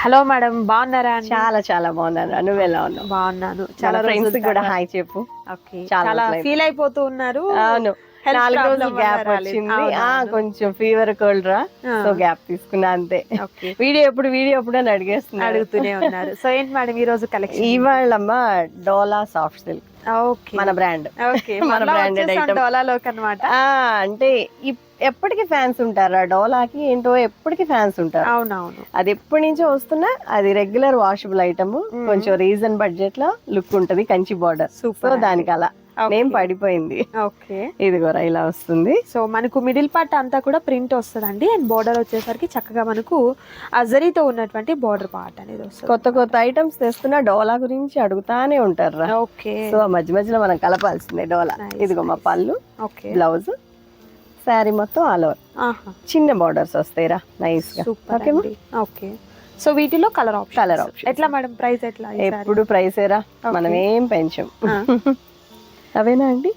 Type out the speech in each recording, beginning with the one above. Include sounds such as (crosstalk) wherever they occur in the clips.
Hello madam బాగున్నారా చాలా చాలా బాగున్నాను. నువ్వు ఎలా ఉన్నావు? బాగున్నాను. చాలా ఫ్రెండ్స్ కూడా. హాయ్ చెప్పు. ఓకే. చాలా. ఫీల్ అయిపోతూ ఉన్నారు. అవును. నాలుగు రోజులు గ్యాప్. వచ్చింది. ఆ. కొంచెం ఫీవర్ కోల్డ్ రా. ఆ. సో గ్యాప్ తీసుకున్నా అంతే. వీడియో ఎప్పుడు వీడియో ఎప్పుడు అని అడిగేస్తున్నా అడుగుతూనే ఉన్నారు. సో ఏంటి మేడం ఈ రోజు కలెక్షన్ ఇవాళమ్మ డోలా సాఫ్ట్ సిల్క్ ఓకే. మన బ్రాండ్ ఓకే. (laughs) మన బ్రాండెడ్ item. డోలాలోకి అన్నమాట. ఆ అంటే ఎప్పటికీ ఫ్యాన్స్ ఉంటారా? డోలాకి ఏంటో ఎప్పటికీ ఫ్యాన్స్ ఉంటారు? అవునవును. అది ఎప్పటి నుంచో వస్తున్నా అది రెగ్యులర్ వాషబుల్ ఐటమ్ కొంచెం రీజన్ బడ్జెట్లో లుక్ ఉంటది కంచి బార్డర్ సూపర్ దానికి అలా. నేమ్ పడిపోయింది. ఓకే ఇదిగోరా ఇలా వస్తుంది. సో మనకు మిడిల్ పార్ట్ అంతా కూడా ప్రింట్ వస్తుందండి. అండ్ బోర్డర్ వచ్చేసరికి చక్కగా మనకు అజరీతో ఉన్నటువంటి బోర్డర్ పార్ట్ అనేది వస్తుంది. కొత్త కొత్త ఐటమ్స్ తెస్తున్నా డోలా గురించి అడుగుతానే ఉంటారు ఓకే సో మధ్య మధ్యలో మనం కలపాల్సిందే డోలా. ఇదిగో మా పళ్ళు ఓకే బ్లౌజ్ శారీ మొత్తం ఆల్ ఓవర్ చిన్న బార్డర్స్ వస్తాయిరా నైస్గా. ఓకే సో వీటిలో కలర్ ఆప్షన్ Colour options. ఎట్లా మేడం ప్రైస్ ఎట్లా ఎప్పుడు ప్రైసేరా మనం ఏం పెంచం. అవేనా అండి?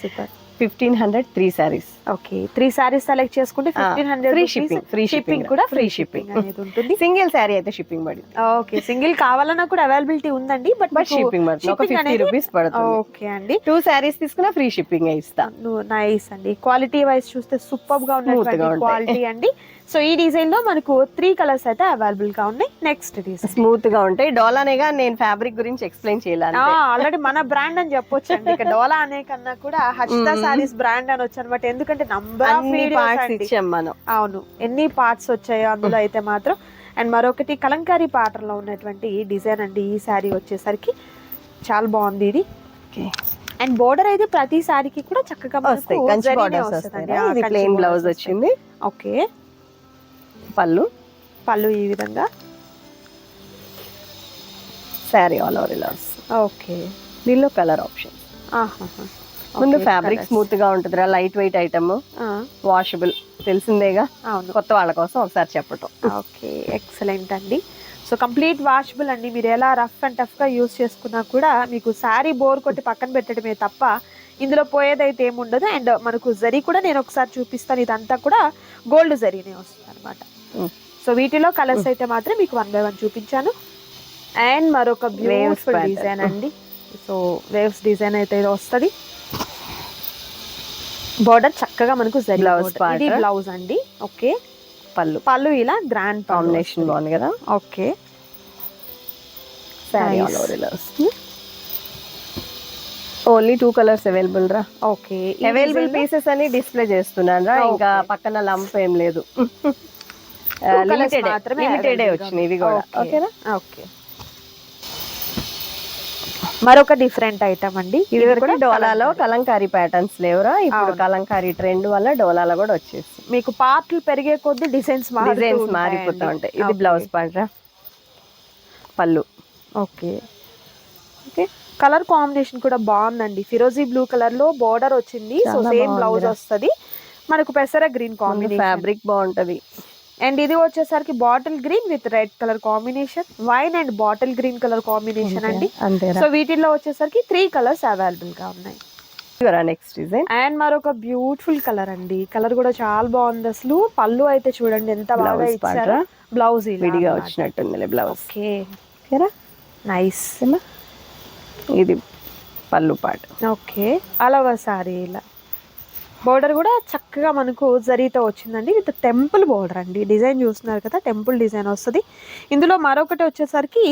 Super. Fifteen hundred three saris. Okay three saris select చేసుకుంటే fifteen hundred shipping, free shipping. Shipping కూడా ఫ్రీ షిప్పింగ్. అనేది ఉంటుంది. సింగిల్ శారీ అయితే షిప్పింగ్ పడింది. ఓకే సింగిల్ కావాలన్నా కూడా అవైలబిలిటీ ఉందండి బట్ బట్ షిప్పింగ్ పడుతుంది. ఒక ఫిఫ్టీ రూపీస్ పడుతుంది. ఓకే అండి. టూ శారీస్ తీసుకున్నా ఫ్రీ షిప్పింగ్ ఇస్తా. నైస్ అండి. క్వాలిటీ వైజ్ చూస్తే సూపర్గా ఉన్నటువంటి. క్వాలిటీ అండి. సో ఈ డిజైన్లో మనకు త్రీ కలర్స్ అయితే అవైలబుల్గా ఉన్నాయి. నెక్స్ట్ డిజైన్ స్మూత్గా ఉంటాయి. డోలానేగా నేను ఫ్యాబ్రిక్ గురించి ఎక్స్ప్లెయిన్ చేయాలి ఆల్రెడీ మన బ్రాండ్ అని చెప్పొచ్చు అండి ఇక డోలా అనే కన్నా కూడా హర్షిత. సారీస్ బ్రాండ్ అనొచ్చు అనమాట ఎందుకంటే నంబర్ మనం. అవును. ఎన్ని పార్ట్స్ వచ్చాయో అందులో అయితే మాత్రం. అండ్ మరొకటి కలంకారీ pattern లో ఉన్నటువంటి డిజైన్ అండి ఈ శారీ వచ్చేసరికి చాలా బాగుంది ఇది. అండ్ బోర్డర్ అయితే ప్రతి శారీకి కూడా చక్కగా వస్తాయి. ప్లెయిన్ బ్లౌజ్ వచ్చింది. ఓకే. పళ్ళు. పళ్ళు ఈ విధంగా. శారీ ఆల్ ఓవర్ ఇలా ఓకే. దీనిలో కలర్ ఆప్షన్ ముందు ఫ్యాబ్రిక్ స్మూత్గా ఉంటుంది లైట్ వెయిట్ ఐటమ్ వాషబుల్ తెలిసిందేగా? అవును. కొత్త వాళ్ళ కోసం ఒకసారి చెప్పటం. ఓకే ఎక్సలెంట్ అండి. సో కంప్లీట్ వాషబుల్ అండి. మీరు ఎలా రఫ్ అండ్ టఫ్గా యూస్ చేసుకున్నా కూడా మీకు శారీ బోర్ కొట్టి పక్కన పెట్టడమే తప్ప ఇందులో పోయేదైతే ఏముండదు. అండ్ మనకు జరీ కూడా నేను ఒకసారి చూపిస్తాను. ఇదంతా కూడా గోల్డ్ జరీనే వస్తుంది అనమాట. సో వీటిలో కలర్స్ అయితే మాత్రం మీకు వన్ బై వన్ చూపించాను. అండ్ మరొక బ్యూటిఫుల్. డిజైన్ అండి. సో వేవ్స్ డిజైన్ అయితే ఇది వస్తుంది. బోర్డర్ చక్కగా మనకు part. ఇది బ్లౌజ్ అండి. ఓకే. పళ్ళు. పళ్ళు ఇలా గ్రాండ్ కాంబినేషన్ బాగుంది కదా? Okay. Sari Nice. All over ఇలా వస్తుంది. ఓన్లీ టూ కలర్స్ అవైలబుల్ రా. ఓకే. అవైలబుల్ పీసెస్ అని డిస్ప్లే చేస్తున్నాను రా. ఇంకా పక్కన లంప్ ఏం లేదు. లిమిటెడ్గా వచ్చినాయి ఇవి కూడా. ఓకేనా? ఓకే. మరొక డిఫరెంట్ ఐటమ్ అండి. ఇది కూడా డోలాలో కలంకారీ. ప్యాటర్న్స్ లేవురా. ఇప్పుడు. కలంకారీ ట్రెండ్ వల్ల డోలాలో కూడా వచ్చేసి. మీకు పార్ట్లు పెరిగే కొద్దీ డిజైన్స్ డిజైన్స్ మారిపోతూ ఉంటాయి. ఇది బ్లౌజ్ పార్ట్ రా పళ్ళు. ఓకే. ఓకే. కలర్ కాంబినేషన్ కూడా బాగుందండి. ఫిరోజీ బ్లూ కలర్లో బార్డర్ వచ్చింది. So same blouse. వస్తది. మనకు పెసర గ్రీన్ కాంబినేషన్ ఫ్యాబ్రిక్ బాగుంటది. అండ్ ఇది వచ్చేసరికి bottle green with red colour combination wine and bottle green colour combination అండి. సో వీటిల్లో వచ్చేసరికి త్రీ కలర్స్ అవైలబుల్గా ఉన్నాయి. నెక్స్ట్ డిజైన్ అండ్ మరొక బ్యూటిఫుల్ కలర్ అండి. కలర్ కూడా చాలా బాగుంది అసలు. పళ్ళు అయితే చూడండి ఎంత బాగా ఇచ్చారు? బ్లౌజ్ విడిగా వచ్చినట్టుంది బ్లౌజ్ ఓకే. నైస్ ఇది పళ్ళు పాట ఓకే. అలవ సారీ ఇలా. బోర్డర్ కూడా చక్కగా మనకు జరీతో వచ్చిందండి. విత్ టెంపుల్ బోర్డర్ అండి. డిజైన్ చూస్తున్నారు కదా టెంపుల్ డిజైన్ వస్తుంది. ఇందులో మరొకటి వచ్చేసరికి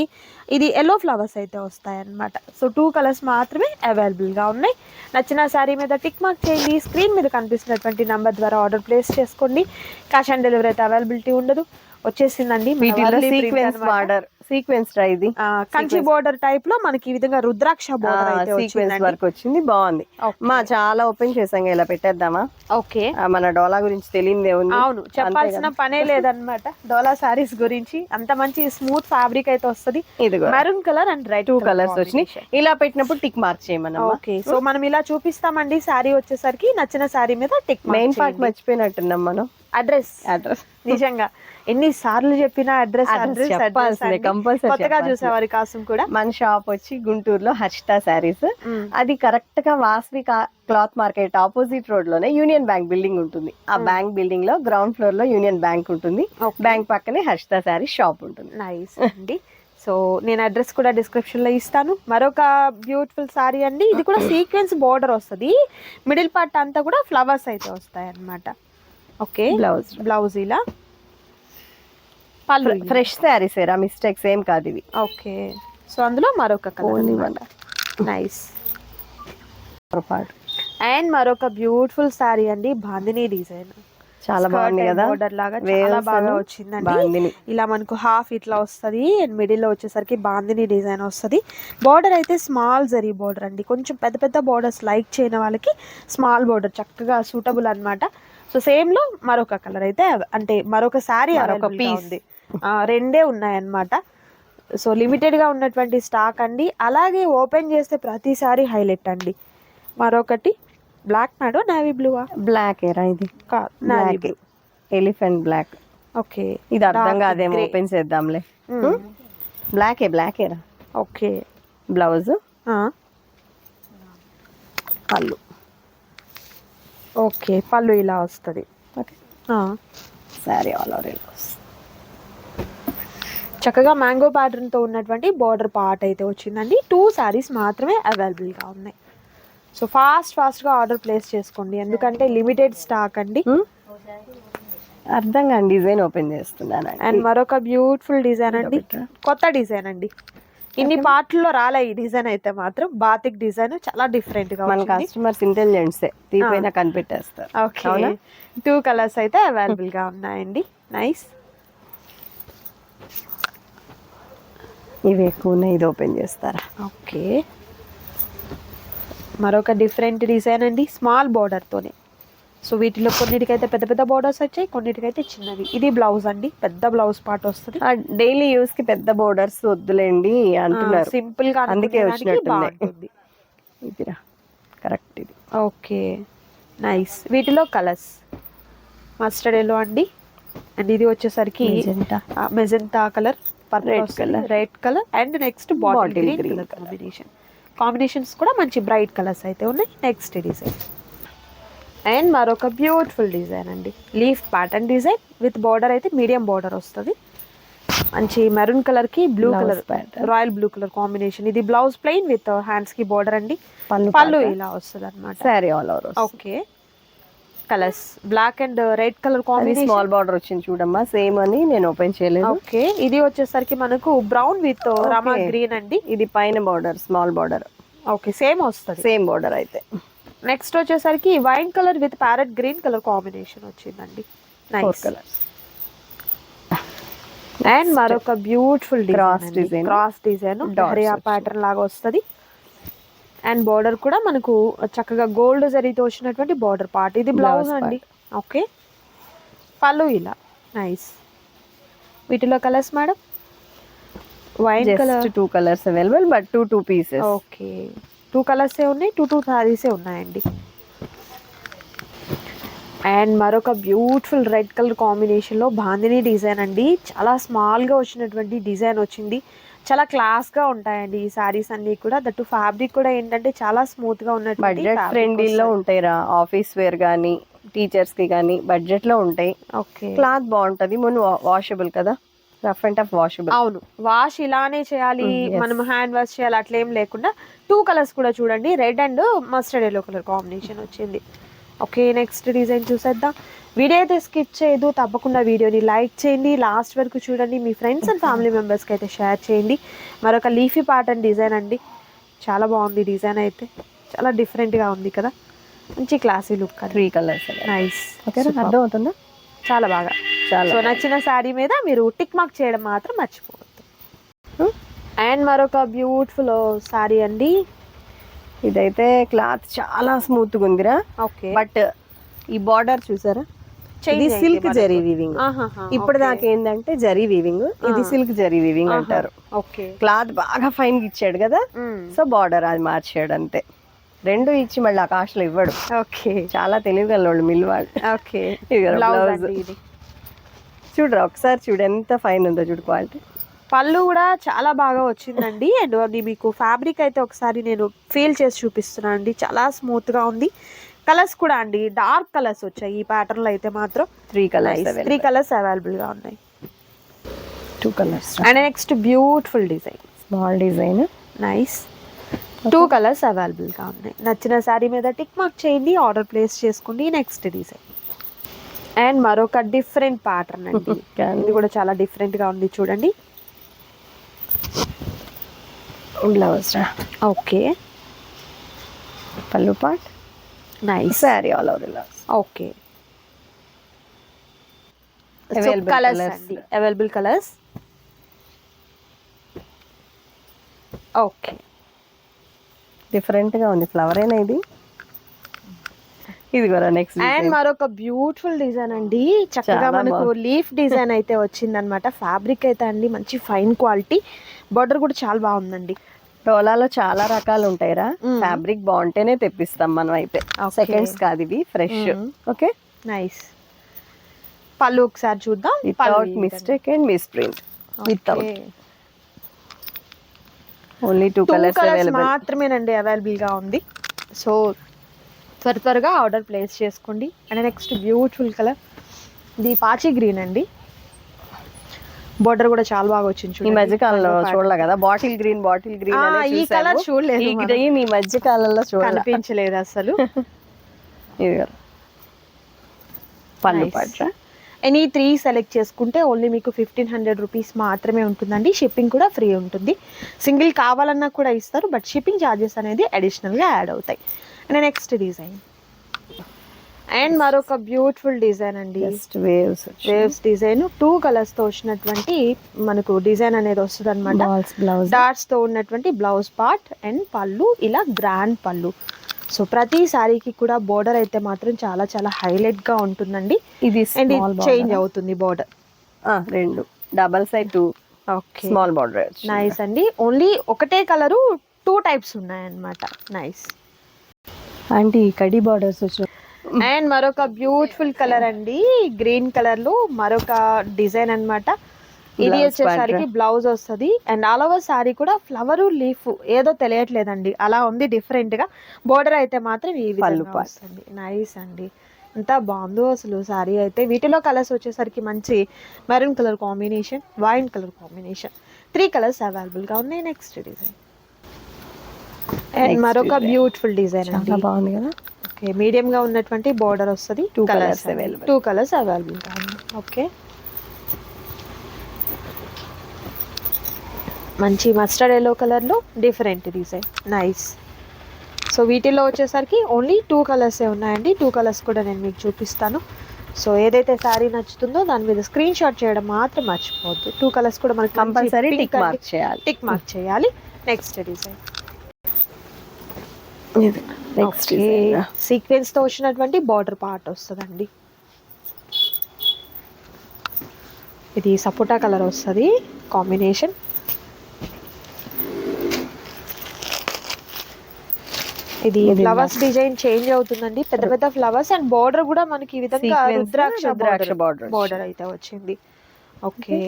ఇది ఎల్లో ఫ్లవర్స్ అయితే వస్తాయి అన్నమాట సో టూ కలర్స్ మాత్రమే అవైలబుల్గా ఉన్నాయి. నచ్చిన శారీ మీద టిక్ మార్క్ చేయండి. స్క్రీన్ మీద కనిపిస్తున్నటువంటి నంబర్ ద్వారా ఆర్డర్ ప్లేస్ చేసుకోండి. క్యాష్ ఆన్ డెలివరీ అయితే అవైలబిలిటీ ఉండదు. వచ్చేసిందండి. సీక్వెన్స్ అన్నమాట. సీక్వెన్స్ ఇది? కంచి బోర్డర్ టైప్లో మనకి ఈ విధంగా రుద్రాక్ష బోర్డర్ సీక్వెన్స్ వర్క్ వచ్చింది. బాగుంది. మా చాలా ఓపెన్ చేసాం ఇలా పెట్టేద్దామా? ఓకే. మన డోలా గురించి తెలియదే ఉంది. అవును చెప్పాల్సిన పనే లేదన్నమాట. డోలా సారీస్ గురించి అంత మంచి స్మూత్ ఫ్యాబ్రిక్ అయితే వస్తది. ఇదిగో. Maroon colour and red two colours వచ్చినాయి. ఇలా పెట్టినప్పుడు టిక్ మార్క్ చేయమన్నమ్మా. ఓకే సో మనం ఇలా చూపిస్తామండి శారీ వచ్చేసరికి నచ్చిన శారీ మీద టిక్ మెయిన్ పార్ట్ మర్చిపోయినట్టున్నాం మనం. అడ్రస్ అడ్రస్ నిజంగా. ఎన్ని సార్లు చెప్పినా అడ్రస్ అడ్రస్ compulsory కొత్తగా. చూసేవారి కోసం కూడా. మన షాప్ వచ్చి గుంటూరులో హర్షిత శారీస్ అది కరెక్ట్గా వాస్వి క్లాత్ మార్కెట్ ఆపోజిట్ రోడ్లోనే యూనియన్ బ్యాంక్ బిల్డింగ్ ఉంటుంది. ఆ బ్యాంక్ బిల్డింగ్లో గ్రౌండ్ ఫ్లోర్లో యూనియన్ బ్యాంక్ ఉంటుంది. బ్యాంక్ పక్కనే హర్షిత శారీ షాప్ ఉంటుంది. నైస్ అండి. సో నేను అడ్రస్ కూడా డిస్క్రిప్షన్లో ఇస్తాను. మరొక బ్యూటిఫుల్ సారీ అండి. ఇది కూడా సీక్వెన్స్ బోర్డర్ వస్తుంది. మిడిల్ పార్ట్ అంతా కూడా ఫ్లవర్స్ అయితే వస్తాయి అన్నమాట ఓకే బ్లౌజ్ బ్లౌజ్ ఇలా పళ్ళు. ఫ్రెష్ శారీస్ ఏరా? మిస్టేక్స్ ఏం కాదు ఇవి. ఓకే సో అందులో మరొక నైస్ పొరపాటు. అండ్ మరొక బ్యూటిఫుల్ సారీ అండి బాందిని డిజైన్ చాలా బాగుంది కదా. బోర్డర్ లాగా చాలా బాగా వచ్చిందండి. ఇలా మనకు హాఫ్ ఇట్లా వస్తది అండ్ మిడిల్లో వచ్చేసరికి బాందిని డిజైన్ వస్తది. బార్డర్ అయితే స్మాల్ జరీ బార్డర్ అండి. కొంచెం పెద్ద పెద్ద బార్డర్స్ లైక్ చేయని వాళ్ళకి స్మాల్ బార్డర్ చక్కగా సూటబుల్ అన్నమాట. సో సేమ్లో మరొక కలర్ అయితే అంటే మరొక శారీ మరొక ఆ, రెండే ఉన్నాయన్నమాట. సో లిమిటెడ్గా ఉన్నటువంటి స్టాక్ అండి. అలాగే ఓపెన్ చేస్తే ప్రతిసారి హైలైట్ అండి. మరొకటి బ్లాక్ నాడో నావీ బ్లూవా బ్లాక్ ఏరా ఇది? Black blue elephant black okay. ఇది అర్థం కాదేమో. ఓపెన్ చేద్దాంలే. బ్లాకే బ్లాక్ ఏరా ఓకే. బ్లౌజ్ పళ్ళు ఓకే పళ్ళు ఇలా వస్తుంది. ఓకే. శారీ ఆల్ ఓవర్ చక్కగా మ్యాంగో ప్యాటర్న్తో ఉన్నటువంటి బార్డర్ పార్ట్ అయితే వచ్చిందండి. టూ సారీస్ మాత్రమే అవైలబుల్గా ఉన్నాయి. సో ఫాస్ట్ ఫాస్ట్గా ఆర్డర్ ప్లేస్ చేసుకోండి. ఎందుకంటే లిమిటెడ్ స్టాక్ అండి. అర్థం కాని డిజైన్ ఓపెన్ చేస్తున్నాను అండ్ మరొక బ్యూటిఫుల్ డిజైన్ అండి. కొత్త డిజైన్ అండి. ఇన్ని పార్ట్లో రాలే ఈ డిజైన్ అయితే మాత్రం. బాతిక్ డిజైన్ చాలా డిఫరెంట్గా మన కస్టమర్స్ ఇంటెలిజెన్సే తీపైన కనిపెట్టేస్తారు. ఓకే? టూ కలర్స్ అయితే అవైలబుల్గా ఉన్నాయండి. నైస్. ఇవి ఎక్కువ ఉన్నాయి ఇది ఓపెన్ చేస్తారా? ఓకే. మరొక డిఫరెంట్ డిజైన్ అండి. స్మాల్ తోనే. సో వీటిలో కొన్నిటికైతే పెద్ద పెద్ద బోర్డర్స్ వచ్చాయి కొన్నిటికైతే చిన్నవి. ఇది బ్లౌజ్ అండి. పెద్ద బ్లౌజ్ పార్ట్ వస్తుంది. డైలీ యూస్కి పెద్ద బోర్డర్స్ వద్దులేండి అంటున్నారు. సింపుల్గా అందుకే ఇదిరా కరెక్ట్ ఇది. ఓకే. నైస్ వీటిలో కలర్స్ మస్టర్డ్ ఎల్లో అండి. అండ్ ఇది వచ్చేసరికి. Magenta colour red. Colour red colour and next bottle green colour combination combinations కూడా మంచి బ్రైట్ కలర్స్ అయితే ఉన్నాయి. నెక్స్ట్ డిజైన్ అండ్ మరొక బ్యూటిఫుల్ డిజైన్ అండి. Leaf pattern design with border అయితే మీడియం బార్డర్ వస్తుంది. మంచి మెరూన్ కలర్కి blue colour. Royal blue colour combination. ఇది బ్లౌజ్ ప్లెయిన్ విత్ హ్యాండ్స్కి బార్డర్ అండి. పళ్ళు ఇలా వస్తుంది అనమాట sari all over okay. Colours black and red colour combination. Small border వచ్చింది చూడమ్మా. సేమ్ అని నేను ఓపెన్ చేయలేదు. ఓకే. ఇది వచ్చేసరికి మనకు బ్రౌన్ విత్ రామా. గ్రీన్ అండి. ఇది పైన border small border okay. Same వస్తుంది. సేమ్ బార్డర్ అయితే. నెక్స్ట్ వచ్చేసరికి wine colour with parrot green colour combination వచ్చిందండి. నైస్ కలర్స్ అండ్ మరొక beautiful Cross design. Cross design హరియా. Pattern లాగా వస్తుంది. అండ్ బార్డర్ కూడా మనకు చక్కగా గోల్డ్ జరీతో వచ్చినటువంటి బార్డర్ పార్ట్ ఇది బ్లౌజ్ అండి. ఓకే పళ్ళు ఇలా. నైస్ వీటిలో colours madam wine colour two colours available but two two pieces okay two కలర్సే ఉన్నాయి టూ టూ సారీసే ఉన్నాయండి. అండ్ మరొక బ్యూటిఫుల్ రెడ్ కలర్ కాంబినేషన్లో బాందిని డిజైన్ అండి. చాలా స్మాల్గా వచ్చినటువంటి డిజైన్ వచ్చింది. చాలా క్లాస్గా ఉంటాయండి ఈ సారీస్ అన్నీ కూడా. దట్టు ఫ్యాబ్రిక్ కూడా ఏంటంటే చాలా స్మూత్గా ఉన్నటువంటి బడ్జెట్ ఫ్రెండ్లీలో. ఉంటాయిరా. ఆఫీస్ వేర్ కానీ టీచర్స్కి కానీ బడ్జెట్లో ఉంటాయి. ఓకే. క్లాత్ బాగుంటది. మున్ వాషబుల్ కదా? రఫ్ అండ్ టఫ్ వాషబుల్ అవును. వాష్ ఇలానే చేయాలి Mm. మనం హ్యాండ్ వాష్ చేయాలి అట్లా ఏం లేకుండా టూ కలర్స్ కూడా చూడండి. Red and mustard yellow colour combination వచ్చింది. ఓకే నెక్స్ట్ డిజైన్ చూసేద్దాం. వీడియో అయితే స్కిప్ చేయదు తప్పకుండా వీడియోని లైక్ చేయండి. లాస్ట్ వరకు చూడండి మీ ఫ్రెండ్స్ అండ్ ఫ్యామిలీ మెంబర్స్కి అయితే షేర్ చేయండి. మరొక లీఫీ ప్యాటర్న్ డిజైన్ అండి. చాలా బాగుంది డిజైన్ అయితే. చాలా డిఫరెంట్గా ఉంది కదా. మంచి classy look three colours nice okay అర్థం అవుతుందా చాలా బాగా. సో నచ్చిన శారీ మీద మీరు టిక్ మార్క్ చేయడం మాత్రం మర్చిపోవద్దు. అండ్ మరొక బ్యూటిఫుల్ శారీ అండి. ఇదైతే క్లాత్ చాలా స్మూత్గా ఉందిరా. ఓకే. బట్ ఈ బార్డర్ చూసారా? ఇది సిల్క్ జరీ వీవింగ్ ఇప్పుడు దాకా ఏంటంటే జరీ వీవింగ్ ఇది. సిల్క్ జరీ వీవింగ్ అంటారు. క్లాత్ బాగా ఫైన్ ఇచ్చాడు కదా. సో బార్డర్ అది మార్చాడు అంతే. రెండు ఇచ్చి మళ్ళీ ఆ కాస్ట్లో ఇవ్వడు. ఓకే. చాలా తెలియగలవాళ్ళు మిల్ వాళ్ళు. ఓకే. బ్లౌజ్ చూడరా ఒకసారి చూడు ఎంత ఫైన్ ఉందో చూడు క్వాలిటీ పళ్ళు కూడా చాలా బాగా వచ్చిందండి. (laughs) అండ్ అది మీకు ఫ్యాబ్రిక్ అయితే ఒకసారి నేను ఫీల్ చేసి చూపిస్తున్నాను అండి. చాలా స్మూత్గా ఉంది. కలర్స్ కూడా అండి. డార్క్ కలర్స్ వచ్చాయి. ఈ ప్యాటర్న్లో అయితే మాత్రం త్రీ కలర్స్ త్రీ కలర్స్ అవైలబుల్గా ఉన్నాయి. Two colours and next beautiful design small design nice two colours అవైలబుల్గా ఉన్నాయి. నచ్చిన శారీ మీద టిక్ మార్క్ చేయండి ఆర్డర్ ప్లేస్ చేసుకోండి నెక్స్ట్ డిజైన్ అండ్ మరొక డిఫరెంట్ ప్యాటర్న్ అండి. ఇది కూడా చాలా డిఫరెంట్గా ఉంది చూడండి. బ్లౌజ్ ఓకే పళ్ళు pot. Nice sari all over blouse okay colours. అండి. అవైలబుల్ కలర్స్ ఓకే డిఫరెంట్గా ఉంది. ఫ్లవర్ అయినా ఇది? ఇది కూడా నెక్స్ట్ అండ్ మరొక బ్యూటిఫుల్ డిజైన్ అండి. చక్కగా మనకు లీఫ్ డిజైన్ అయితే వచ్చింది అనమాట ఫ్యాబ్రిక్ అయితే అండి మంచి ఫైన్ క్వాలిటీ బార్డర్ కూడా చాలా బాగుందండి. డోలాలో చాలా రకాలు ఉంటాయిరా. ఫ్యాబ్రిక్ బాగుంటేనే తెప్పిస్తాం మనం అయితే. సెకండ్స్ కాదు ఇవి ఫ్రెష్. ఓకే నైస్ పళ్ళు ఒకసారి చూద్దాం. Without mistake and miss print without only two colours మాత్రమేనండి అవైలబుల్గా ఉంది. సో త్వర త్వరగా ఆర్డర్ ప్లేస్ చేసుకోండి. అండ్ నెక్స్ట్ బ్యూటిఫుల్ కలర్ ఇది పాచి గ్రీన్ అండి. బోర్డర్ కూడా చాలా బాగా వచ్చింది ఈ. మధ్య కాలంలో చూడలే కదా? బాటిల్ గ్రీన్ బాటిల్ గ్రీన్ ఈ కలర్ చూడలేదు. గ్రీన్ ఈ మధ్య కాలంలో కనిపించలేదు అసలు. (laughs) ఇది. పళ్ళు Nice. ఎనీ త్రీ సెలెక్ట్ చేసుకుంటే ఓన్లీ మీకు ఫిఫ్టీన్ హండ్రెడ్ రూపీస్ మాత్రమే ఉంటుందండి. షిప్పింగ్ కూడా ఫ్రీ ఉంటుంది. సింగిల్ కావాలన్నా కూడా ఇస్తారు బట్ షిప్పింగ్ ఛార్జెస్ అనేది అడిషనల్గా యాడ్ అవుతాయి. అండ్ నెక్స్ట్ డిజైన్ అండ్ మరొక బ్యూటిఫుల్ డిజైన్ అండి. Just waves waves design two కలర్స్తో వచ్చినటువంటి మనకు డిజైన్ అనేది వస్తుంది అనమాట డాట్స్తో ఉన్నటువంటి బ్లౌజ్ పార్ట్ అండ్ పళ్ళు ఇలా గ్రాండ్ పళ్ళు. సో ప్రతి సారీకి కూడా బోర్డర్ అయితే మాత్రం చాలా చాలా హైలైట్గా ఉంటుందండి. ఇది అండ్ చేంజ్ అవుతుంది బోర్డర్ రెండు. Double side two okay small border nice అండి. ఓన్లీ ఒకటే కలరు టూ టైప్స్ ఉన్నాయన్నమాట. నైస్ ఆంటీ కడి బార్డర్స్ అండ్ మరొక బ్యూటిఫుల్ కలర్ అండి. గ్రీన్ కలర్లో మరొక డిజైన్ అన్నమాట. ఇది వచ్చేసరికి బ్లౌజ్ వస్తుంది. అండ్ ఆల్ ఓవర్ సారీ కూడా ఫ్లవర్ లీఫ్ ఏదో తెలియట్లేదండి. అలా ఉంది డిఫరెంట్గా. బోర్డర్ అయితే మాత్రం ఈ విధంగా. వస్తుంది. నైస్ అండి. ఎంత బాగుందో అసలు సారీ అయితే. వీటిలో కలర్స్ వచ్చేసరికి మంచి maroon colour combination wine colour combination three colours అవైలబుల్గా ఉన్నాయి. నెక్స్ట్ డిజైన్ అండ్ మరొక. బ్యూటిఫుల్ డిజైన్ అండి. బాగుంది కదా? ఓకే మీడియం గా ఉన్నటువంటి బోర్డర్ వస్తుంది. Two colours available. Two colours available okay మంచి మస్టర్డ్ ఎల్లో కలర్లో డిఫరెంట్ డిజైన్ నైస్ సో వీటిల్లో వచ్చేసరికి ఓన్లీ టూ కలర్సే ఉన్నాయండి. టూ కలర్స్ కూడా నేను మీకు చూపిస్తాను. సో ఏదైతే శారీ నచ్చుతుందో దాని మీద స్క్రీన్ షాట్ చేయడం మాత్రం మర్చిపోవద్దు. టూ కలర్స్ కూడా మనకి కంపల్సరీ టిక్ మార్క్ చేయాలి. టిక్ మార్క్ చేయాలి. నెక్స్ట్ డిజైన్ నెక్స్ట్ సీక్వెన్స్తో వచ్చినటువంటి బార్డర్ పార్ట్ వస్తుందండి. ఇది సపోటా కలర్ వస్తుంది. కాంబినేషన్ ఇది ఫ్లవర్స్ డిజైన్ చేంజ్ అవుతుందండి. పెద్ద పెద్ద ఫ్లవర్స్ అండ్ బార్డర్ కూడా మనకి ఈ విధంగా రుద్రాక్ష బార్డర్ అయితే వచ్చింది. ఓకే.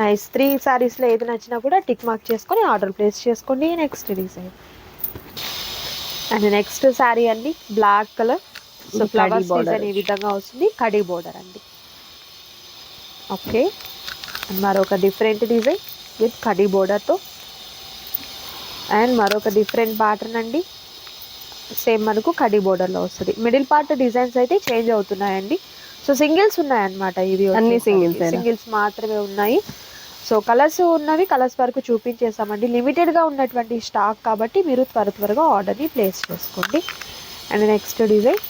నైస్ త్రీ సారీస్లో ఏది నచ్చినా కూడా టిక్ మార్క్ చేసుకొని ఆర్డర్ ప్లేస్ చేసుకోండి. Next design and. Next sari అండి black colour so flowers design ఈ విధంగా వస్తుంది. కడీ బోర్డర్ అండి. ఓకే. మరొక డిఫరెంట్ డిజైన్ విత్ కడీ బోర్డర్తో అండ్ మరొక డిఫరెంట్ ప్యాటర్న్ అండి. సేమ్ మనకు కడీ బోర్డర్లో వస్తుంది. మిడిల్ పార్ట్ డిజైన్స్ అయితే చేంజ్ అవుతున్నాయండి. సో సింగిల్స్ ఉన్నాయన్నమాట ఇవి అన్ని ఏనా? సింగిల్స్ మాత్రమే ఉన్నాయి. సో కలర్స్ ఉన్నవి కలర్స్ వరకు చూపించేసామండి లిమిటెడ్గా ఉన్నటువంటి స్టాక్ కాబట్టి మీరు త్వర త్వరగా ఆర్డర్ని ప్లేస్ చేసుకోండి. And next design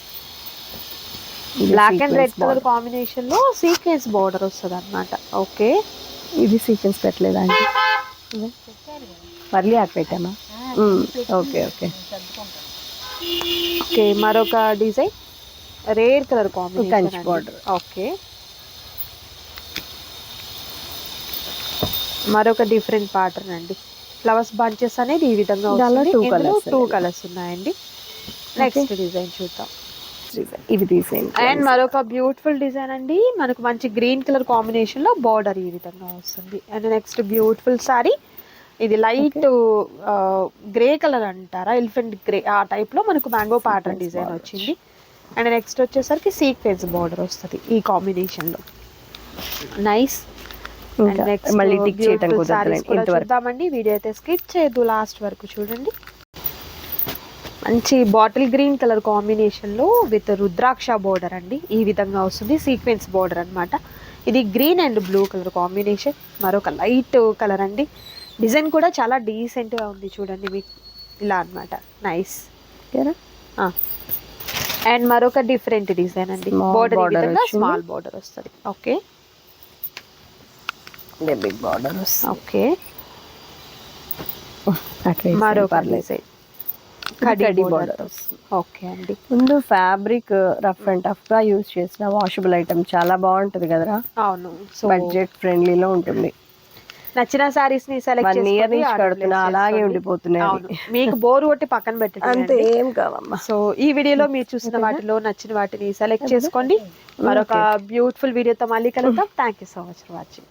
black and red colour కాంబినేషన్లో సీక్వెన్స్ బార్డర్ వస్తుంది అనమాట ఓకే ఇది సీక్వెన్స్ పెట్టలేదా అండి? మళ్ళీ అక్కడ పెట్టామా ఓకే ఓకే. ఓకే మరొక design rare colour combination border. Okay మరొక డిఫరెంట్ ప్యాటర్న్ అండి. ఫ్లవర్స్ బంచెస్ అనేది ఈ విధంగా టూ. కలర్స్ ఉన్నాయండి. నెక్స్ట్ డిజైన్ చూద్దాం. ఇవి తీసేయండి అండ్ మరొక బ్యూటిఫుల్ డిజైన్ అండి. మనకు మంచి గ్రీన్ కలర్ కాంబినేషన్లో బార్డర్ ఈ విధంగా వస్తుంది. అండ్ నెక్స్ట్ బ్యూటిఫుల్ సారీ ఇది లైట్ గ్రే కలర్ అంటారా? ఎలిఫెంట్ గ్రే ఆ టైప్లో మనకు మ్యాంగో ప్యాటర్న్ డిజైన్ వచ్చింది. అండ్ నెక్స్ట్ వచ్చేసరికి సీక్వెన్స్ బార్డర్ వస్తుంది ఈ కాంబినేషన్లో. నైస్ మళ్ళీ టిక్ చూద్దామండి. వీడియో అయితే స్కిప్ చేయొద్దు లాస్ట్ వరకు చూడండి. మంచి బాటిల్ గ్రీన్ కలర్ కాంబినేషన్లో విత్ రుద్రాక్ష బోర్డర్ అండి. ఈ విధంగా వస్తుంది సీక్వెన్స్ బోర్డర్ అన్నమాట. ఇది green and blue colour combination మరొక లైట్ కలర్ అండి. డిజైన్ కూడా చాలా డీసెంట్గా ఉంది చూడండి మీకు. ఇలా అన్నమాట. నైస్? అండ్ మరొక డిఫరెంట్ డిజైన్ అండి. బోర్డర్. స్మాల్ బోర్డర్ వస్తుంది. ఓకే బిగ్ బార్డర్ ఓకే మరొక పర్లేదు. డిజైన్ కడి బోర్డర్ ఓకే అండి. ముందు ఫ్యాబ్రిక్ రఫ్ అండ్ టఫ్గా యూజ్ చేసిన వాషబుల్ ఐటమ్ చాలా బాగుంటది కదరా? అవును. బడ్జెట్ ఫ్రెండ్లీలో ఉంటుంది. నచ్చిన సారీస్ని సెలెక్ట్ ఇయర్ నుంచి కడుతున్నా అలాగే ఉండిపోతున్నాయి మీకు బోర్ కొట్టి పక్కన పెట్టండి అంతే ఏం కావమ్మా. సో ఈ వీడియోలో మీరు (laughs) చూసిన వాటిలో నచ్చిన వాటిని సెలెక్ట్ చేసుకోండి. మరొక బ్యూటిఫుల్ వీడియోతో మళ్ళీ కలుద్దాం. Thank you so much for watching